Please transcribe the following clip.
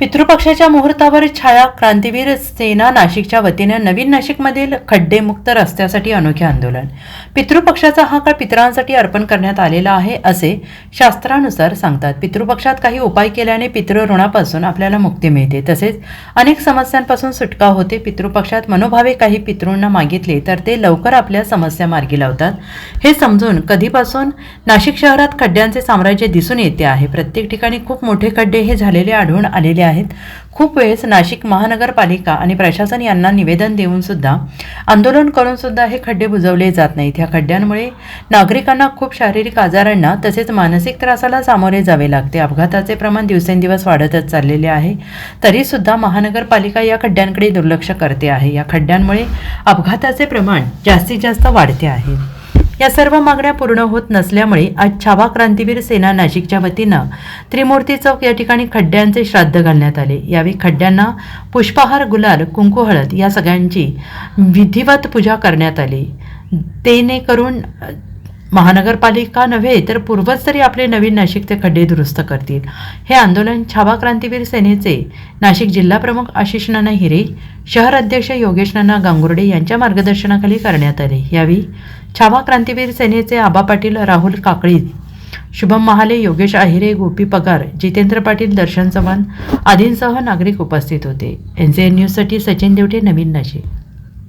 पितृपक्षाच्या मुहूर्तावर छाया क्रांतीवीर सेना नाशिकच्या वतीने नवीन नाशिकमधील खड्डेमुक्त रस्त्यासाठी अनोखे आंदोलन. पितृपक्षाचा हा काळ पितरांसाठी अर्पण करण्यात आलेला आहे असे शास्त्रानुसार सांगतात. पितृपक्षात काही उपाय केल्याने पितृ ऋणापासून आपल्याला मुक्ती मिळते. तसेच अनेक समस्यांपासून सुटका होते. पितृपक्षात मनोभावे काही पितृंना मागितले तर ते लवकर आपल्या समस्या मार्गी लावतात. हे समजून कधीपासून नाशिक शहरात खड्ड्यांचे साम्राज्य दिसून येते आहे. प्रत्येक ठिकाणी खूप मोठे खड्डे हे झालेले आढळून आलेले आहेत. खूप वेळेस नाशिक महानगरपालिका आणि प्रशासन यांना निवेदन देऊन सुद्धा आंदोलन करून सुद्धा हे खड्डे बुजवले जात नाहीत. ह्या खड्ड्यांमुळे नागरिकांना खूप शारीरिक आजारांना तसेच मानसिक त्रासाला सामोरे जावे लागते. अपघाताचे प्रमाण दिवसेंदिवस वाढतच चाललेले आहे. तरीसुद्धा महानगरपालिका या खड्ड्यांकडे दुर्लक्ष करते आहे. या खड्ड्यांमुळे अपघाताचे प्रमाण जास्तीत जास्त वाढते आहे. या सर्व मागण्या पूर्ण होत नसल्यामुळे आज छावा क्रांतीवीर सेना नाशिकच्या वतीनं त्रिमूर्ती चौक या ठिकाणी खड्ड्यांचे श्राद्ध घालण्यात आले. यावेळी खड्ड्यांना पुष्पहार गुलाल कुंकू हळद या सगळ्यांची विधिवत पूजा करण्यात आली. तेने करून महानगरपालिका नव्हे तर पूर्वज तरी आपले नवीन नाशिकचे खड्डे दुरुस्त करतील. हे आंदोलन छावा क्रांतीवीर सेनेचे नाशिक जिल्हा प्रमुख आशिष नाना हिरे शहर अध्यक्ष योगेश नाना गांगुर्डे यांच्या मार्गदर्शनाखाली करण्यात आले. यावेळी छावा क्रांतीवीर सेनेचे आबा पाटील राहुल काकळी शुभम महाले योगेश आहिरे गोपी पगार जितेंद्र पाटील दर्शन चव्हाण आदींसह नागरिक उपस्थित होते. एन सी एन न्यूजसाठी सचिन देवटे नवीन नाशिक.